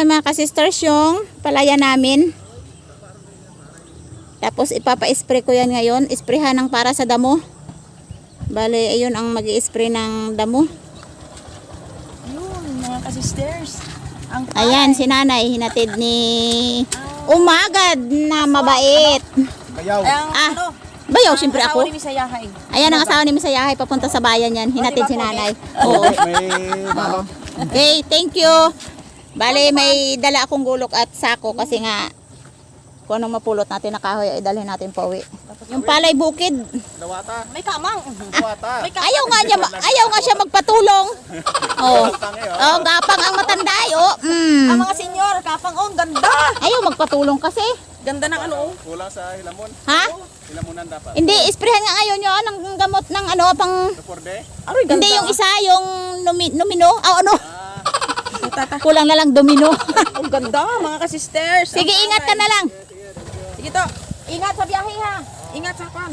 Ayan mga kasisters yung palaya namin. Tapos ipapa-spray ko yan ngayon. Sprayhan ng para sa damo. Bale, ayun ang mag spray ng damo. Yun, mga kasisters. Ang Ayan, si nanay, hinatid ni Umagad na mabait. Bayaw. Ay, ang Ah, ano, Bayaw, siyempre asawa ako. ni Misayahay. Ayan ang asawa ni Misayahay, papunta sa bayan yan. Hinatid si nanay. Oo. Okay, thank you. Bale, may dala akong gulok at sako kasi nga kung anong mapulot natin na kahoy ay dalhin natin pa uwi. Yung palay bukid. Dawata. May kamang. Dawata. May kamang. Ayaw nga niya, ayaw nga siya magpatulong. Oh. Tangi, oh. Oh, gapang ang matanda ay, oh. Mm. Ang mga senyor, kapang oh, ang ganda. Ayaw magpatulong kasi. Ganda ng ano oh. Kulang sa hilamon. Ha? Hilamunan dapat. Hindi, isprehan nga ngayon yun ng gamot ng ano, pang... Suporde. Aroy, ganda. Hindi, yung isa, yung numi, numino. Ah, ano? Tata. Kulang na lang domino. Ang ganda, mga kasisters. Sige, ingat ka na lang. Sige to. Ingat sa biyahe ha. Ingat sa kwan.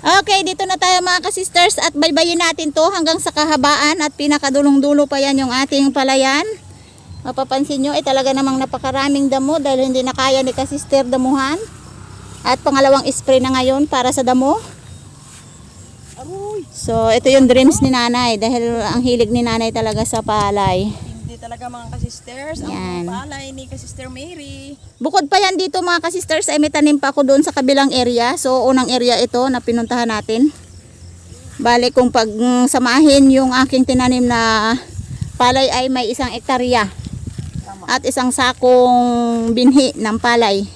Okay, dito na tayo mga kasisters at baybayin natin to hanggang sa kahabaan at pinakadulong-dulo pa yan yung ating palayan. Mapapansin nyo, eh talaga namang napakaraming damo dahil hindi na kaya ni kasister damuhan. At pangalawang spray na ngayon para sa damo. So, ito yung dreams ni nanay dahil ang hilig ni nanay talaga sa palay. Talaga mga kasisters. Yan. Ang palay ni kasister Mary. Bukod pa yan dito mga kasisters ay may tanim pa ako doon sa kabilang area. So, unang area ito na pinuntahan natin. Bale kung pag mm, samahin yung aking tinanim na palay ay may isang ektarya. Tama. At isang sakong binhi ng palay,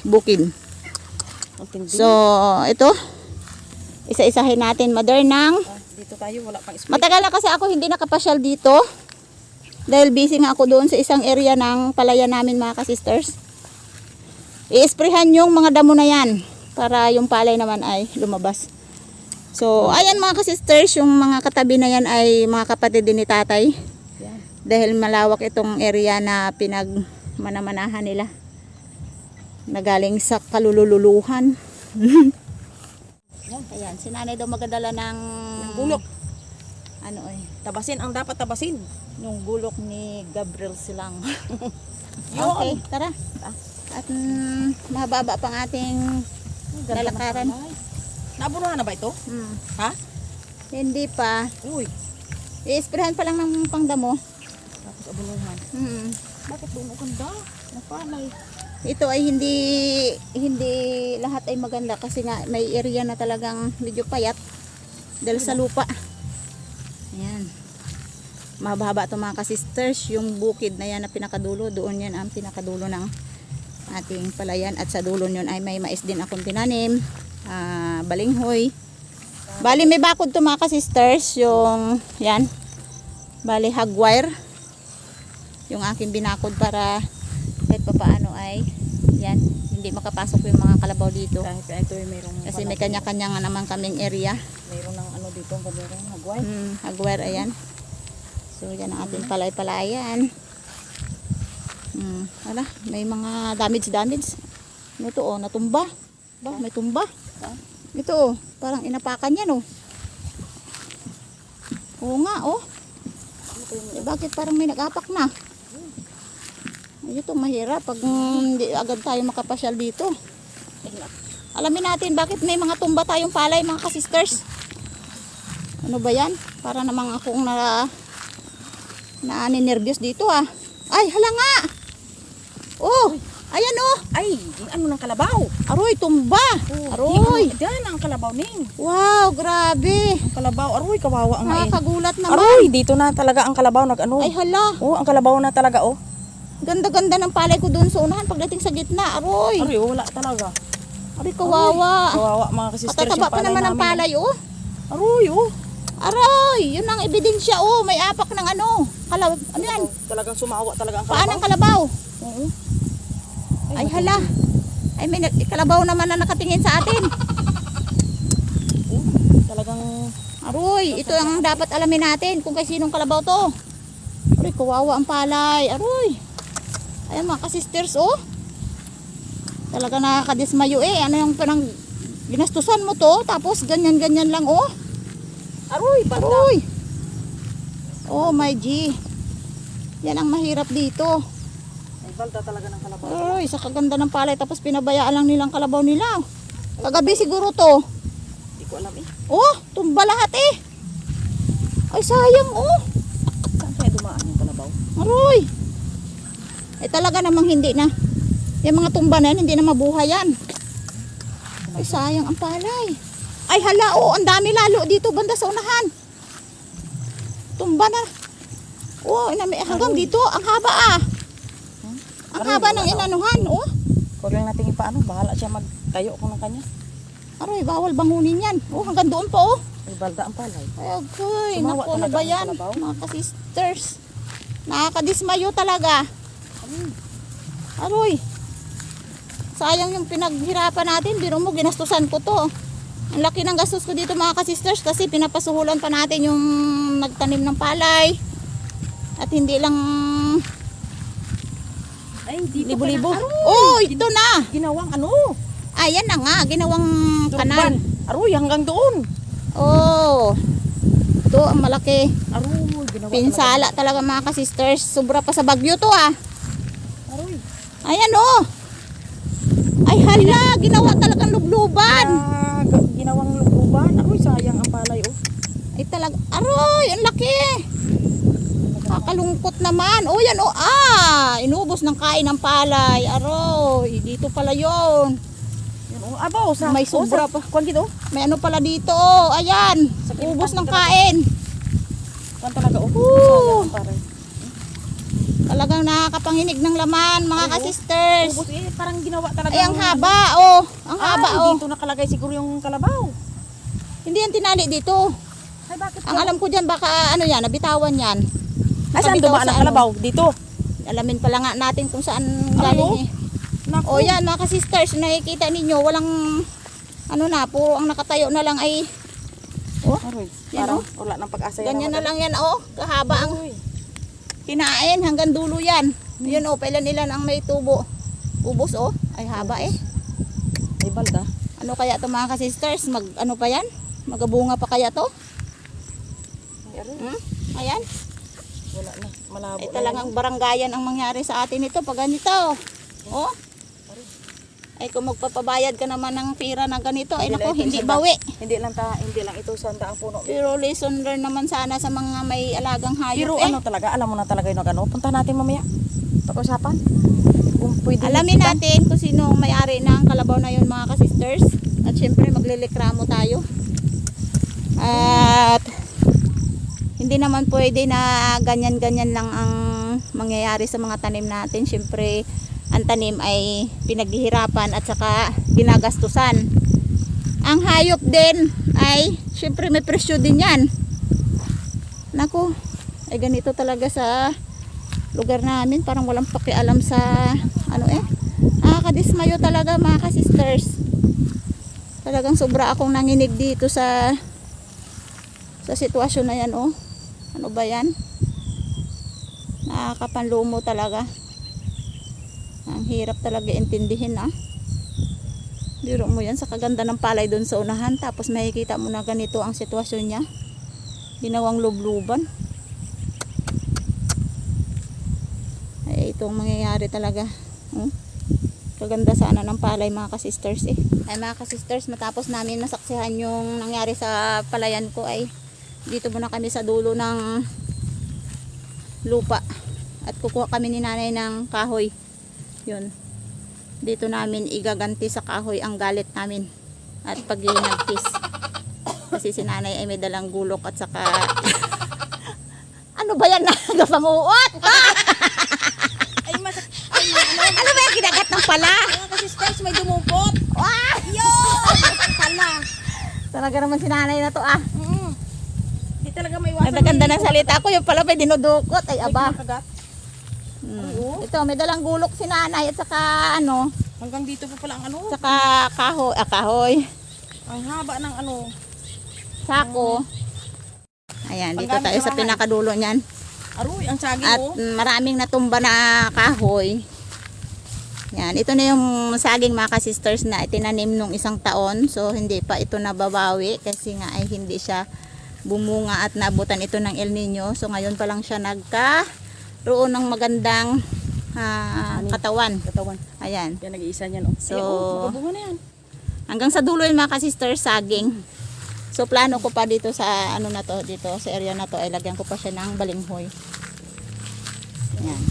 tindi. So, ito. Isa-isahin natin mother ng Ah, dito tayo, wala pang spray. Matagal na kasi ako hindi nakapasyal dito. Dahil busy nga ako doon sa isang area ng palaya namin mga kasisters. I-sprayhan yung mga damo na yan para yung palay naman ay lumabas. So, ayan mga kasisters, yung mga katabi na yan ay mga kapatid din ni tatay. Yan. Dahil malawak itong area na pinagmanamanahan nila. Nagaling sa kalululuhan. Ayan, si nanay daw magdala ng, Ng gulok. Ano eh, Tabasin ang dapat tabasin. yung gulok ni Gabriel silang. Yun. okay, tara. At mm, mahaba pang ating lalakaran. Nabunuhan na ba ito? Mm, Ha? hindi pa. Uy. I-sprayhan pa lang ng pangdamo. Tapos abunuhan. Mm. Bakit doon ang ganda? Ng palay. Ito ay hindi hindi lahat ay maganda kasi nga may area na talagang medyo payat dahil sa lupa. Ayan. Mahaba ito mga kasisters. Yung bukid na yan na pinakadulo, doon yan ang pinakadulo ng ating palayan. At sa dulo yun ay may mais din akong tinanim. ah, balinghoy. Bali may bakod to mga kasisters. Yung, yan. Bali hagwire. Yung aking binakod para kahit papaano ay yan, hindi makapasok yung mga kalabaw dito. Kahit na ito ay mayroong Kasi may kanya-kanya nga naman kaming area. mayroong ng dito, mayroong hagway. Hmm, hagware, ayan. So, yan ang ating palay-palayan. Hmm, ala, may mga damage-damage. Ano to, oh, natumba. Ba, may tumba. Ito, oh, parang inapakan yan, oh. Oo nga, oh. Eh, bakit parang may nag-apak na? Ay, ito, mahirap pag mm, hindi agad tayo makapasyal dito. Alamin natin bakit may mga tumba tayong palay, mga kasisters. Ano ba yan? Para namang akong na na ninervyos dito ah. Ay, hala nga! Oh, ayan oh. Ay, yung ano ng kalabaw. Aroy, tumba. Aroy. Yung ano, Diyan ang kalabaw ning. Wow, grabe. Ang kalabaw, aroy, kawawa ang ngayon. Nakakagulat naman. Aroy, dito na talaga ang kalabaw nag ano. Ay, hala. Oh, ang kalabaw na talaga oh. Ganda-ganda ng palay ko doon sa unahan pagdating sa gitna. Aroy. Aroy, oh, wala talaga. Aroy, kawawa. Kawawa mga kasisters Katataba pa naman ang namin. palay oh. Aroy, oh. Aroy, yun ang ebidensya oh. May apak ng ano. Kalaw, ano yan? Talagang sumawa talaga ang Paan kalabaw. ang kalabaw? Oo. Ay, hala. Ay, may kalabaw naman na nakatingin sa atin. Oh, talagang Aroy, ito ang dapat alamin natin kung kay sinong kalabaw to. Aroy, kawawa ang palay. Aroy. Ayan mga kasisters, oh. Talaga nakakadismayo eh. Ano yung parang ginastusan mo to, tapos ganyan-ganyan lang, oh. Aroy, banda. Aroy. Oh my G. Yan ang mahirap dito. Ay, balda talaga ng kalabaw. Ay, sa kaganda ng palay tapos pinabayaan lang nilang kalabaw nila. Kagabi siguro to. Hindi ko alam eh. Oh, tumba lahat eh. Ay, sayang oh. Saan kaya dumaan yung kalabaw? Aroy. Eh talaga namang hindi na. Yung mga tumba na yan, hindi na mabuhay yan. Ay, sayang ang palay. Ay, hala, oh, ang dami lalo dito, banda sa unahan. Tumba na. Oh, inami, hanggang dito, ang haba ah. Ang Aroy, haba ng na. inanuhan, oh. Huwag lang natin ipaano. Bahala siya magtayo ko ng kanya. Aroy, bawal bangunin yan. Oh, hanggang doon pa, oh. Ay, balda ang palay. Ay, Sumawa naku, ano ba yan? Mga ka-sisters. Nakakadismayo talaga. Aroy. Sayang yung pinaghirapan natin. Biro mo, ginastusan ko to. Ang laki ng gastos ko dito mga ka-sisters kasi pinapasuhulan pa natin yung nagtanim ng palay. At hindi lang Ay, dito libo-libo. Oh, ito na. ginawang ano? Ayan na nga, ginawang Turban. kanal. Aroy, hanggang doon. Oh. Ito ang malaki. Aroy, ginawa Pinsala talaga mga ka-sisters. Sobra pa sa bagyo to ah. talaga. Aroy. Ayan oh. Ay hala, ginawa talagang lubluban. Ga- ginawang lububan. Aroy, sayang ang palay oh. Ay talaga, aroy, ang laki. Kakalungkot naman. Oh yan oh, ah, inubos ng kain ng palay. Aroy, dito pala yon. Yan oh. Abaw, sa May oh, sobra pa. Kuwan dito. May ano pala dito oh, ayan. Sa Ubos ng kain. Kuwan talaga oh. Sayang ang palay. Talagang nakakapanginig ng laman mga ka-sisters. Ubos eh, parang ginawa talaga. Ay ang haba oh, ang haba Ay, oh. dito nakalagay siguro yung kalabaw. Hindi yan tinali dito. Ay, bakit Ang alam ko dyan baka ano yan, nabitawan yan. Ay, saan dumaan ang ano. kalabaw? Dito. Alamin pala nga natin kung saan Ano? galing eh. Naku. O yan mga ka-sisters, nakikita ninyo, walang ano na, puro ang nakatayo na lang ay oh, Aroy, Yan, parang wala nang pag-asa yan. ganyan na lang yan oh, kahaba ang Aroy. Kinain hanggang dulo yan. Yun oh, pailan ilan ang may tubo. Ubos oh, ay haba eh. Ay, balda. Ano kaya to mga ka-sisters, mag ano pa yan? Magabunga pa kaya to? Ay. Hmm? Ayan. Wala na. Malabo Ay na talagang baranggayan ang mangyari sa atin ito pag ganito. Oh. Ay kung magpapabayad ka naman ng pira na ganito, ay nako, hindi isang bawi. Hindi lang ta, hindi lang ito sa daang puno. Pero lesson learn naman sana sa mga may alagang hayop Pero eh. ano talaga, alam mo na talaga yung ano. Punta natin mamaya. Pag-usapan. Kung pwede. Alamin natin kung sino ang may-ari ng kalabaw na yun mga ka-sisters. At syempre maglilikramo tayo. At hindi naman pwede na ganyan-ganyan lang ang mangyayari sa mga tanim natin. Syempre ang tanim ay pinaghihirapan at saka ginagastusan. Ang hayop din ay syempre may presyo din yan. Naku, ay ganito talaga sa lugar namin. Parang walang pakialam sa ano eh nakakadismayo talaga mga ka-sisters. Talagang sobra akong nanginig dito sa sa sitwasyon na yan oh. Ano ba yan? Nakakapanlumo talaga ang hirap talaga intindihin ah. Biro mo yan sa kaganda ng palay doon sa unahan tapos makikita mo na ganito ang sitwasyon niya. Ginawang lubluban. Ay itong mangyayari talaga oh. kaganda sana ng palay mga kasisters eh. Ay mga kasisters matapos namin nasaksihan yung nangyari sa palayan ko ay dito muna kami sa dulo ng lupa at kukuha kami ni nanay ng kahoy yun dito namin igaganti sa kahoy ang galit namin at paglinagkis kasi si nanay ay may dalang gulok at saka ano ba yan nagapanguot Ay, mas... Ay, ano? ba yung kinagat ng pala Mga kasisters, may dumupot. Wah! Yun! Pala. Talaga naman si nanay na to ah. Mm. Di talaga may iwasan. Ang ganda ng salita ko, yung pala may dinudukot. Ay, aba. Kagat. Mm. Ito, may dalang gulok si nanay at saka ano, Hanggang dito pa pala ang ano. saka kahoy, ah, kahoy, Ang haba ng ano. sako. Ayan, dito tayo sa pinakadulo niyan. Aroy, ang saging At oh. maraming natumba na kahoy. Yan, ito na yung saging mga sisters na itinanim nung isang taon. So, hindi pa ito nababawi kasi nga ay hindi siya bumunga at nabutan ito ng El Nino. So, ngayon pa lang siya nagka roon ng magandang ah, katawan. Katawan. Ayan. Yan, nag-iisa niyan. Oh. So- Ayan, oh, na yan. Hanggang sa dulo yun mga ka-sister, saging. So plano ko pa dito sa ano na to, dito sa area na to ay lagyan ko pa siya ng balinghoy. Yan.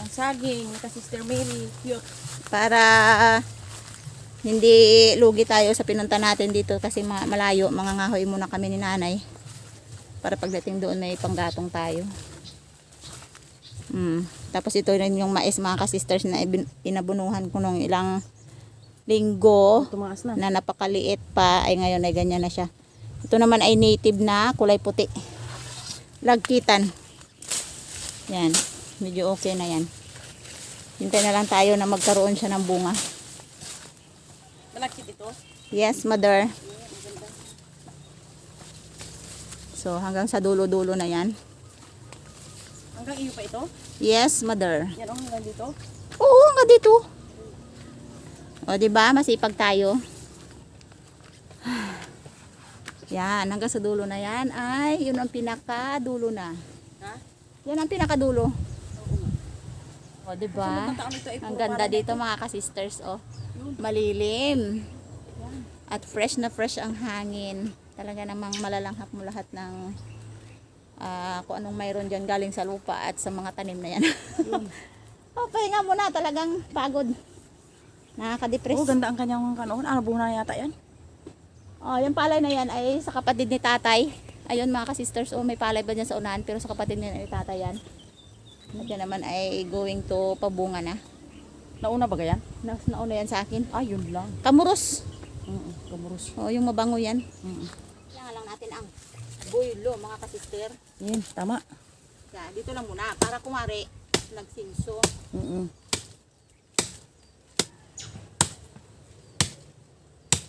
Ang saging, ka Sister Mary. Cute. Para hindi lugi tayo sa pinunta natin dito kasi ma- malayo, mga ngahoy muna kami ni nanay. Para pagdating doon may panggatong tayo. Mm. Tapos ito rin yung mais mga ka-sisters na inabunuhan ko nung ilang linggo. Tumaas na. na napakaliit pa ay ngayon ay ganyan na siya. Ito naman ay native na kulay puti. Lagkitan. Yan. Medyo okay na yan. Hintay na lang tayo na magkaroon siya ng bunga. Malakit ito. Yes, mother. So, hanggang sa dulo-dulo na yan. Hanggang iyo pa ito. Yes, mother. Yan oh, hanggang dito. Oo, hanggang dito. O, di ba? Masipag tayo. Yan, hanggang sa dulo na yan ay yun ang pinakadulo na. Ha? Yan ang pinakadulo. O, di ba? Sunod na taon ito ay Ang ganda dito mga ka-sisters, oh. Malilim. At fresh na fresh ang hangin. Talaga namang malalanghap mo lahat ng ah, kung anong mayroon dyan galing sa lupa at sa mga tanim na yan. oh, pahinga mo na. Talagang pagod. Nakaka-depress. Oh, ganda ang kanyang kanon. Ano, bunga na yata yan? Oh, yung palay na yan ay sa kapatid ni tatay. Ayun mga ka-sisters, oh, may palay ba dyan sa unahan pero sa kapatid ni ni tatay yan. At yan naman ay going to pabunga na. Nauna ba yan? Na, nauna yan sa akin. Ah, yun lang. Kamuros. Mm Kamurus. Oh, yung mabango yan. Mm Kailangan lang natin ang boylo mga ka-sister. Yan, tama. Yan, dito lang muna para kumari nagsinso. Mm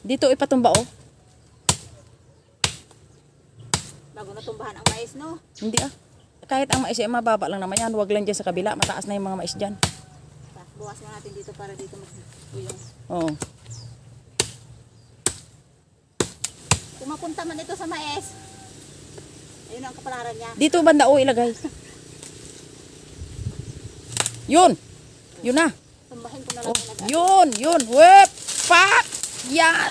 Dito ipatumba oh. Bago natumbahan ang mais, no? Hindi ah. Kahit ang mais ay mababa lang naman yan. Huwag lang dyan sa kabila. Mataas na yung mga mais dyan. Bukas mo natin dito para dito mag-uyong. Oo. Mapunta man ito sa mais, ayun ang kapalaran niya. Dito banda oh ilagay. Yun. Yun na. Tumbahin ko na lang Oh, talaga. yun, yun. Whip! Pak! Yan!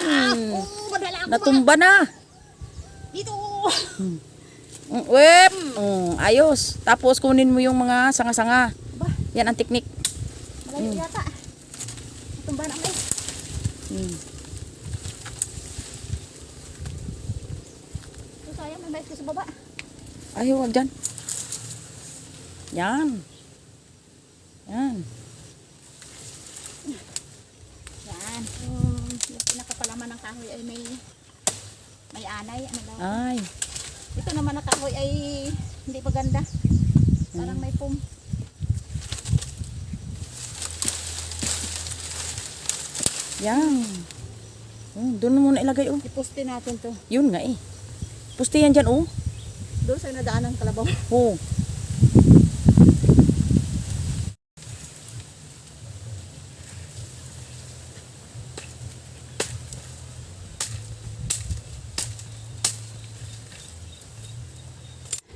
Oh, madala ako. Natumba na. Dito. Mm, Whip! Mm, ayos. Tapos kunin mo yung mga sanga-sanga. Yan ang teknik. malayo yata. Natumbahan ang mais. Mm. Sayang, may mais ko sa baba. Ay, huwag dyan. Yan. Yan. Yan. Yung, yung pinakapalaman ng kahoy ay may may anay. Ano daw? Ay. Ito naman na kahoy ay hindi pa ganda. Parang may pum. Yan. Mm, doon muna ilagay oh. Iposte natin to. Yun nga eh. Pusti yan dyan oh. Doon sa nadaan ng kalabaw. Oh.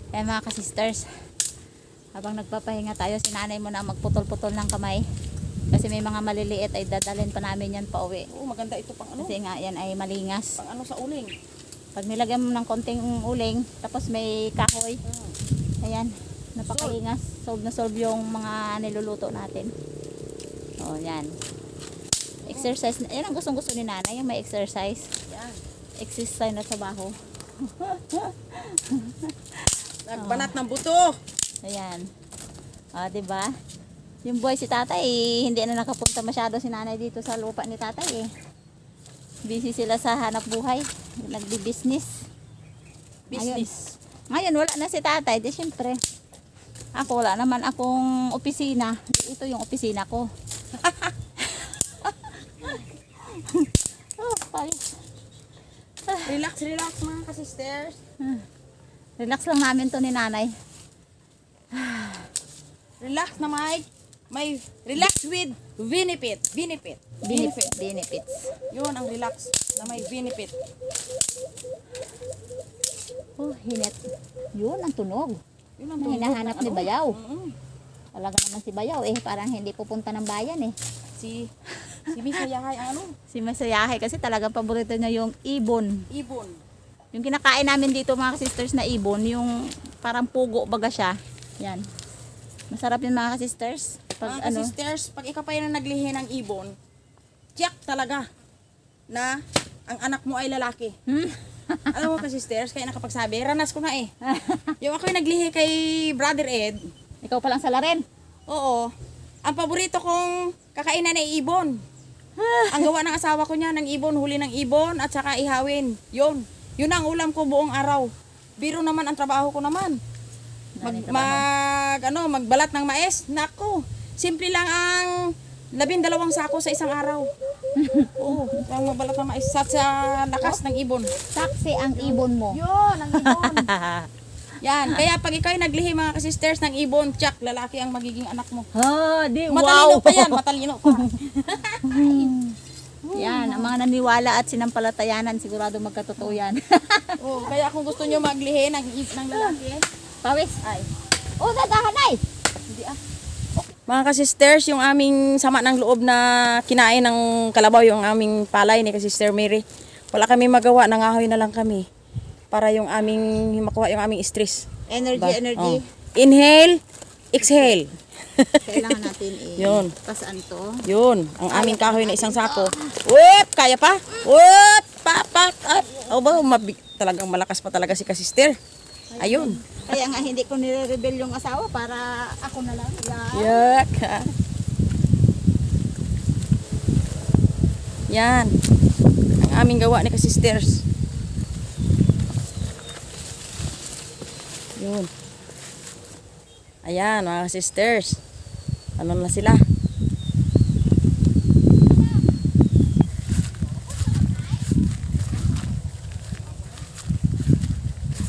Eh mga ka-sisters, habang nagpapahinga tayo, si nanay mo na magputol-putol ng kamay. Kasi may mga maliliit ay dadalhin pa namin yan pa uwi. Oo, maganda ito pang ano. Kasi nga yan ay malingas. Pang ano sa uling. Pag nilagyan mo ng konting uling, tapos may kahoy, ayan, napakalingas. Solve na solve yung mga niluluto natin. O, yan. Exercise, yan ang gustong gusto ni nanay, yung may exercise. Yan. Exercise na trabaho. Nagbanat ng buto. Ayan. Ah, 'di ba? Yung boy si tatay, hindi na nakapunta masyado si nanay dito sa lupa ni tatay eh. Busy sila sa hanap buhay. Nagbi-business. Business. Ngayon wala na si tatay, di syempre. Ako wala naman akong opisina. Ito yung opisina ko. oh. Relax, relax mga ka-sisters. Relax lang namin to ni nanay. Relax na Mike. May relax with benefit. Benefit. Benefit, benefits. Yun ang relax na may benefit. Oh, hinit. Yun ang tunog. Yun ang tumbok hinahanap ni. Bayaw. Mm-mm. Talaga naman si Bayaw eh, parang hindi pupunta ng bayan eh. Si, si ang ano? Si Masayahe kasi talagang paborito niya yung ibon. Ibon. Yung kinakain namin dito mga sisters na ibon, yung parang pugo baga siya. Yan. Masarap yun mga sisters. Pag Mga ano, sisters, pag ikaw pa yun ang naglihi ng ibon, tiyak talaga na ang anak mo ay lalaki. Hmm? Alam mo ka sisters, kaya nakapagsabi, ranas ko na eh. yung ako yung naglihi kay Brother Ed, ikaw palang sala rin. oo, ang paborito kong kakainan ay ibon. ang gawa ng asawa ko niya ng ibon, huli ng ibon at saka ihawin. Yun. Yun ang ulam ko buong araw. Biro naman ang trabaho ko naman. Mag, mag ano, magbalat ng mais. Nako, simple lang ang labing dalawang sako sa isang araw. Oo, ang magbalat ng mais sa, sa lakas ng ibon. Saksi ang ibon mo. Yun, ang ibon. Yan, kaya pag ikaw ay naglihi mga kasisters ng ibon, tsak, lalaki ang magiging anak mo. Ha, di, Matalino pa yan, matalino pa. Yan, ang mga naniwala at sinampalatayanan, sigurado magkatotoo yan. oh, kaya kung gusto nyo maglihi ng, ng lalaki, Pawis. Ay. Oh, dadahanay. Mga kasisters, yung aming sama ng loob na kinain ng kalabaw, yung aming palay ni kasister Mary. Wala kami magawa, nangahoy na lang kami. Para yung aming, makuha yung aming stress. Energy, Ba? energy. Oh. Inhale, exhale. Kailangan natin eh. Yun. Pasaan to. Yun, ang aming kahoy na isang sako. Whoop, kaya pa? Whoop, pa, pa, up. Oh, ba, mabig, talagang malakas pa talaga si kasister. Ayun. Kaya nga hindi ko nire-rebel yung asawa para ako na lang. Yan. Yak. Yan. Ang aming gawa ni kasisters. Yun. Ayan, mga sisters. Ano na sila?